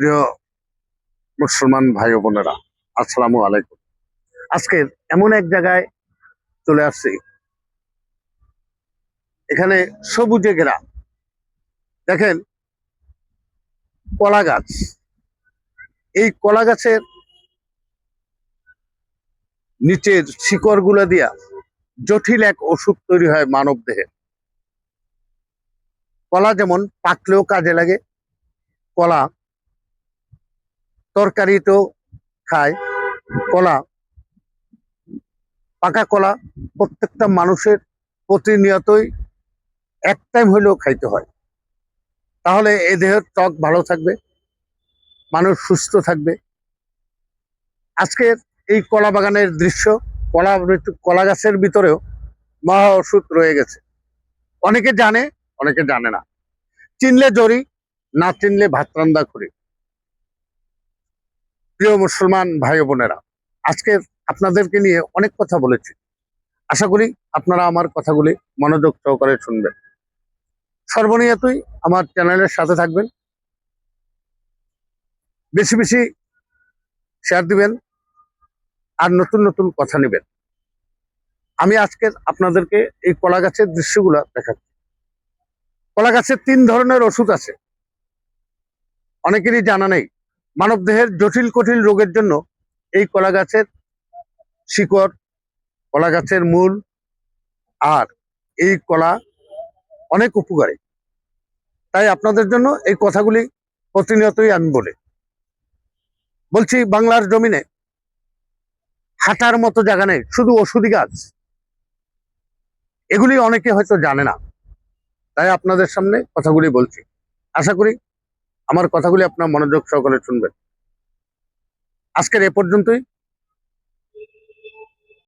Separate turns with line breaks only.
প্রিয় মুসলমান ভাই বোনেরা, আসসালামু আলাইকুম। আজকে এমন এক জায়গায় চলে আসছি। এখানে সবুজে ঘেরা। দেখেন, কলা গাছ। এই কলা গাছের নিচের শিকড়গুলা দিয়া জটিল এক ওষুধ তৈরি হয় মানব দেহে। কলা যেমন পাকলেও কাজে লাগে, কলা তরকারি তো খায়, কলা, পাকা কলা প্রত্যেকটা মানুষের প্রতিনিয়তই এক টাইম হলেও খাইতে হয়। তাহলে এ দেহের ত্বক ভালো থাকবে, মানুষ সুস্থ থাকবে। আজকের এই কলা বাগানের দৃশ্য, কলা কলা গাছের ভিতরেও মহা ওষুধ রয়ে গেছে। অনেকে জানে অনেকে জানে না। চিনলে জরি, না চিনলে ভাত রান্দা করি প্রিয় মুসলমান ভাই বোনেরা, আজকে আপনাদেরকে নিয়ে অনেক কথা বলেছি। আশা করি আপনারা আমার কথাগুলি মনোযোগ সহকারে শুনবেন। সর্বনিয়তই আমার চ্যানেলের সাথে থাকবেন। বেশি বেশি শেয়ার দিবেন আর নতুন নতুন কথা নেবেন। আমি আজকে আপনাদেরকে এই কলা গাছের দৃশ্যগুলো দেখাচ্ছি। কলা গাছের তিন ধরনের ওষুধ আছে। অনেকেরই জানা নেই। মানব দেহের জটিল কঠিন রোগের জন্য এই কলা গাছের শিকড় কলা গাছের মূল আর এই কলা অনেক উপকারী। তাই আপনাদের জন্য এই কথাগুলি প্রতিনিয়তই আমি বলি। বলছি, বাংলার জমিনে হাঁটার মতো জায়গা নেই, শুধু ওষুধি গাছ। এগুলি অনেকে হয়তো জানে না। তাই আপনাদের সামনে কথাগুলি বলছি। আশা করি আমার কথাগুলি আপনার মনোযোগ সহকারে শুনবেন। আজকের এ পর্যন্তই।